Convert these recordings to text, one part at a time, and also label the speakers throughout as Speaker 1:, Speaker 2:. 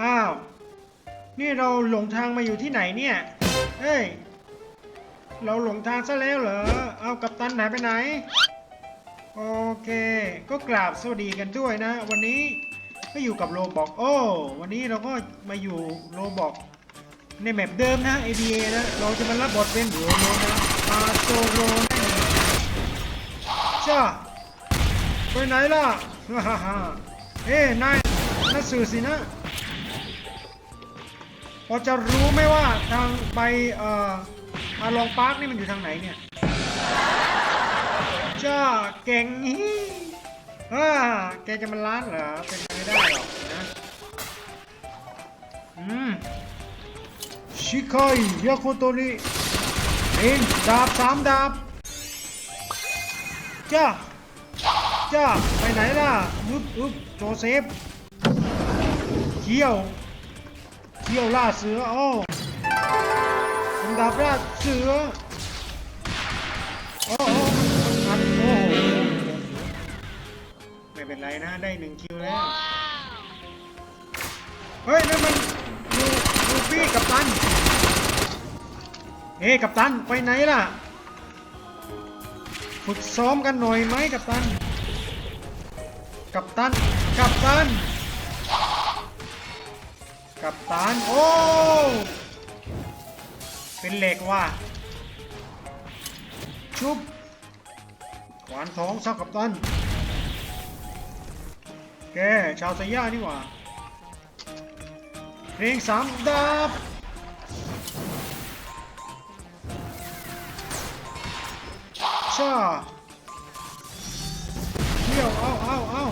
Speaker 1: อ้าว นี่เราหลงทางมาอยู่ที่ไหนเนี่ยเอ้ย เราหลงทางซะแล้วเหรอ เอากัปตันหายไปไหน โอเค ก็กราบสวัสดีกันด้วยนะ วันนี้ก็อยู่กับโรบอกโอ้วันนี้เราก็มาอยู่โรบอกในแมปเดิมนะ ADA นะ เราจะมารับบทเป็นโรโรนะอาโซโรนั่นเองจ้าไปไหนล่ะฮ่าฮ่าฮ่าเอ้นายนักสื่อสินะ พอจะรู้ไหมว่าทางไปเอ่ออาลองปาร์คนี่มันอยู่ทางไหนเนี่ยจ้าเก่งฮิฮ่าแกจะมาล้านเหรอ เป็นไปไม่ได้หรอกนะ อืม ชิคายยาโคโตริเองดาบสามดาบจ้าจ้าไปไหนล่ะ อึบอึบโจเซฟเขี้ยว เขี้ยวล่าเสือโอ้ผมดาบล่าเสือโอ้โอ้มันโอ้โหไม่เป็นไรนะ ได้หนึ่งคิวแล้ว เฮ้ยนั่นมันลูลูฟี่กับตัน เฮ้กับตัน ไปไหนล่ะ ฝึกซ้อมกันหน่อยไหมกับตัน กับตัน กับตัน กับตันโอ้เป็นเหล็กว่ะชุบขวานทองซักกับตันแกชาวสยานี่หว่าเพลงสามดาบชาเที่ยวเอาเอาเอา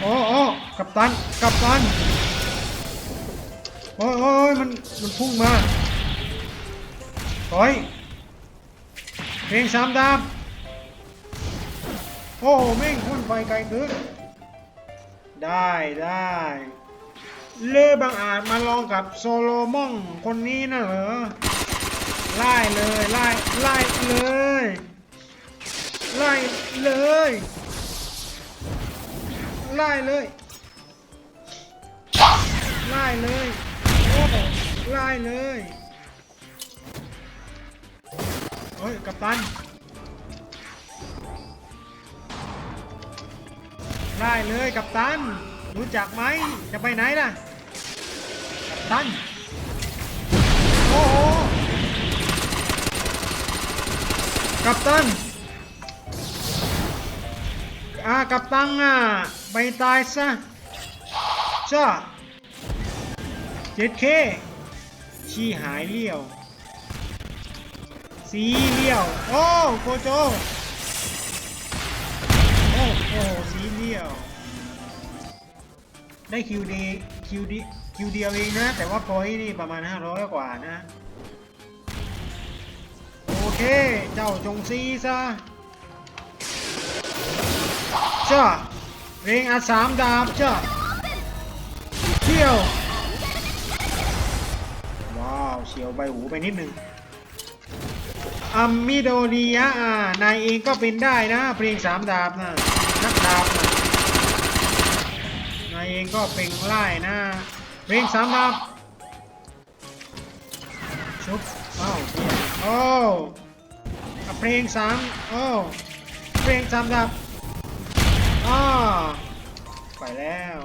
Speaker 1: โอ้โอ้ กัปตันกัปตันโอ้ยโอ้ยมันมันพุ่งมาถอยเพลงสามดาบโอ้โหแม่งพ่นไฟไกลเกินได้ได้เล่บางอาจมาลองกับโซโลมอนคนนี้นะเหรอไล่เลยไล่ไล่เลยไล่เลยไล่เลย ล่เลยโอ้ไล่เลยเฮ้ยกัปตันไล่เลยกัปตัน รู้จักไหมจะไปไหนล่ะ กัปตัน โอ้โหกัปตันอ่ากัปตันอะไปตายซะจ้า เจ็ดเคชี้หายเลี้ยวสีเลี้ยว โอ้โกโจ โอ้โอ้สีเลี้ยว ได้คิวดีคิวดีคิวเดียวเองนะ แต่ว่าพอยนี่ประมาณ 500 กว่านะ โอเค เจ้าจงซีซะจ้าเรงอาสามดาบจ้าเที่ยวาวเฉียวใบหูไปนิดหนึ่งอัมมิโดริยะอ่านายเองก็เป็นได้นะ เพลงสามดาบนะนักดาบนะนายเองก็เป็นไล่นะ เพลงสามดาบชุบเอ้าเหี้ยโอ้เพลงสามโอ้เพลงสามดาบอ้าไปแล้ว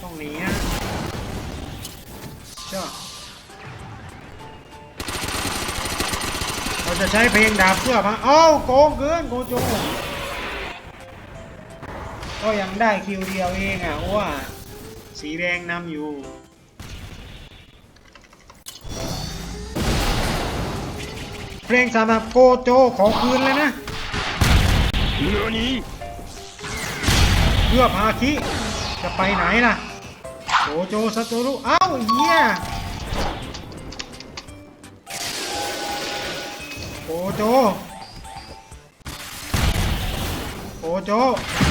Speaker 1: ต้องหนีนะเจ้า เราจะใช้เพลงดาบเพื่อพะเอ้าโกงเกินโกโจก็ยังได้คิวเดียวเองอะเพราะว่าสีแดงนำอยู่เพลงสำหรับโกโจขอคืนเลยนะ
Speaker 2: 何
Speaker 1: เพื่อพาคิจะไปไหนล่ะโกโจซาโตรุเอ้าเฮียโโจโกโจ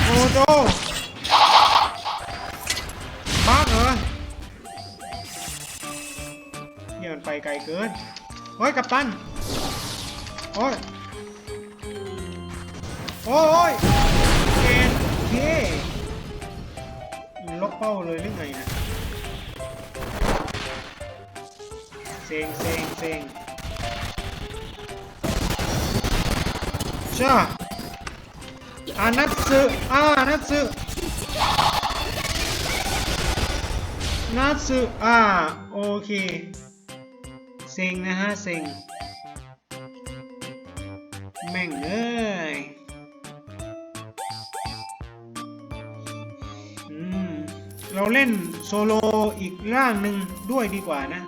Speaker 1: โกโจบ้าเหรอเฮียมันไปไกลเกินเฮ้ยกัปตัน โอ้ย โอ้ยเกนเคล็อกเป้าเลยหรือไงนะเซ็งเซ็งเซ็ง ชาอานัตสึอานัตสึนัตสึอ่าโอเคเซ็งนะฮะเซ็งแม่งเอ้ยอืมเราเล่นโซโลอีกร่างหนึ่งด้วยดีกว่านะ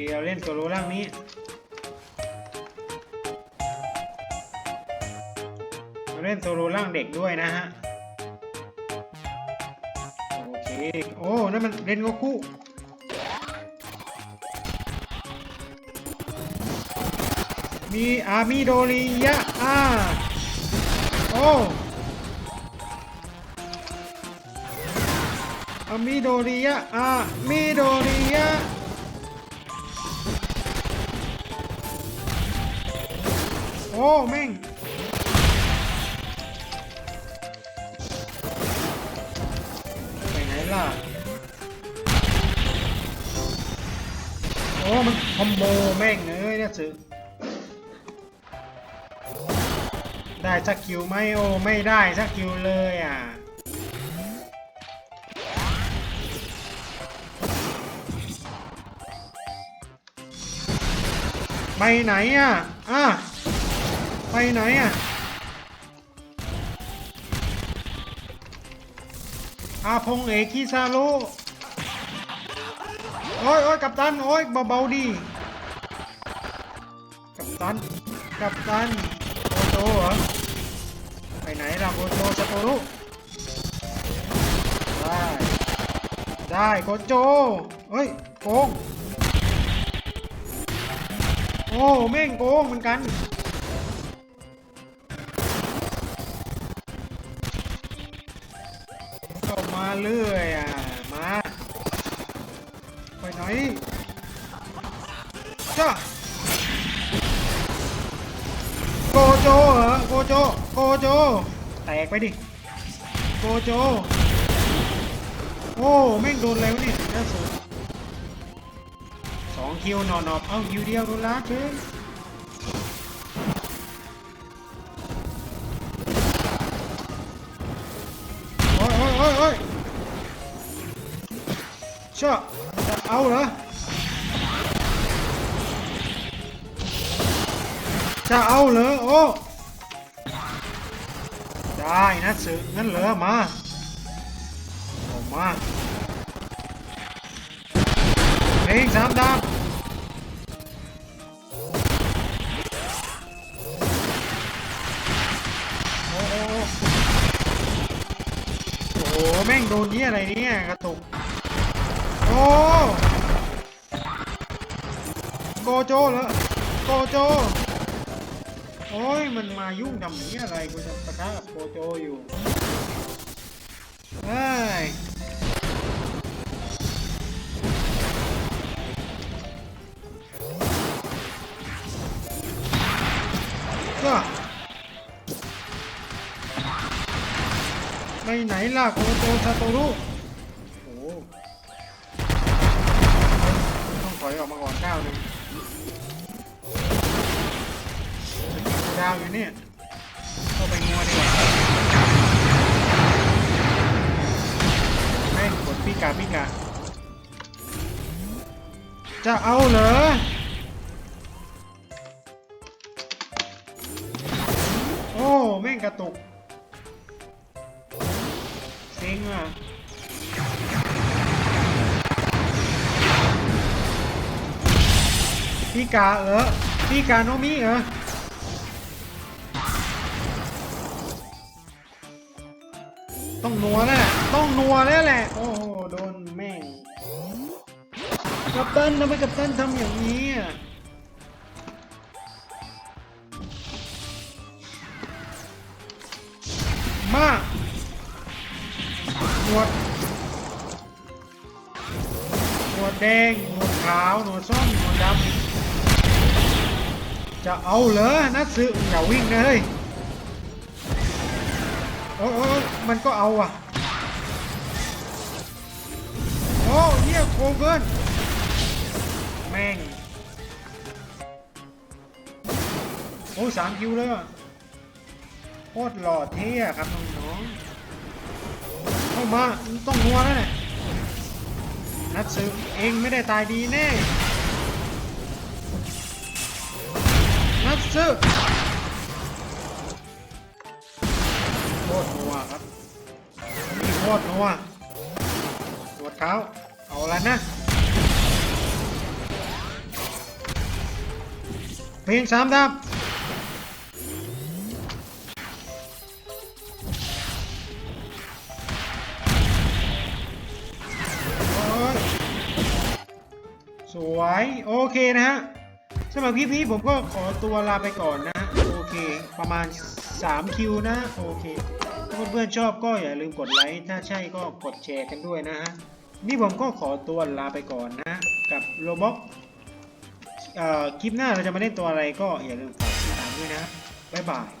Speaker 1: เคเราเล่นโซโลร่างนี้เราเล่นโซโลร่างเด็กด้วยนะฮะ โอเค โอ้นั่นมันเรนโกคุมีอามิโดริยะอาโอ้อามิโดริยะอามิโดริยะ อ้แม่งไปไหนล่ะ โอ้ มันคอมโบแม่งเอ้ยเนี่ยสึได้สักคิวไหมโอ้ไม่ได้สักคิวเลยอะไปไหนอะ อะ ไปไหนอะอาพงเอกคิซาโรุโอ้ยโอ้ยกัปตัน โอ้ยเบาๆดีกัปตัน กัปตันโกโจเหรอ ไปไหนล่ะโกโจสโตรุได้ ได้โกโจเฮ้ยโกงโอ้แม่งโกงเหมือนกัน ไปไหนจ้าโกโจเหรอโกโจโกโจ แตกไปดิ โกโจ โอ้ แม่งโดนแล้วนี่น่าสุดสองคิวนอนอบเอ้าคิวเดียวโดนล้าเฉยโอ้ยโอ้ยโอ้ยโอ้ยเชื่อ เอาเหรอจะเอาเหรอโอ้ได้นะสึงั้นเหรอมาออกมาเพลงสามดาวโอ้โอ้โอ้โหแม่งโดนนี้อะไรนี่ โกโจเหรอโกโจ โอ้ยมันมายุ่งทำนี้อะไรกูจะปะทะกับโกโจอยู่เฮ้ยก็ไปไหนล่ะโกโจซาโตรุโอ้ต้องถอยออกมาก่อนก้าวหนึ่ง ดาวอยู่เนี่ยเข้าไปงัวดีกว่าให้กดพิกาพิกา จะเอาเหรอโอ้แม่งกระตุกเซ็งอะพี่กาเออพี่กาโนมิเหรอ ต้องนัวแล้วแหละต้องนัวแล้วแหละ โอ้โห โดนแม่งกัปตันทำไมกัปตันทำอย่างนี้อะมาหนวดหนวดแดงหนวดขาวหนวดส้มหนวดดำจะเอาเหรอนัดซื้ออย่าวิ่งนะเฮ้ย โอ้ยโอ้ยมันก็เอาอะ โอ้เยี่ยโกงเกินแม่ง โอ้สามคิวเลยอะโคตรหล่อเท่อะครับน้องๆเข้ามาต้องนัวแล้วเนี่ยนัดซื้อเองไม่ได้ตายดีแน่นัดซื้อ นี่โคตรนัวตรวจเท้า เอาละนะ เพลงสามดับสวย โอเคนะฮะสำหรับคลิปนี้ผมก็ขอตัวลาไปก่อนนะ โอเค ประมาณ 3 คิวนะ โอเค เพื่อนๆชอบก็อย่าลืมกดไลค์ถ้าใช่ก็กดแชร์กันด้วยนะฮะนี่ผมก็ขอตัวลาไปก่อนนะกับโรบ็อกคลิปหน้าเราจะมาเล่นตัวอะไรก็อย่าลืมฝากติดตามด้วยนะบ๊ายบาย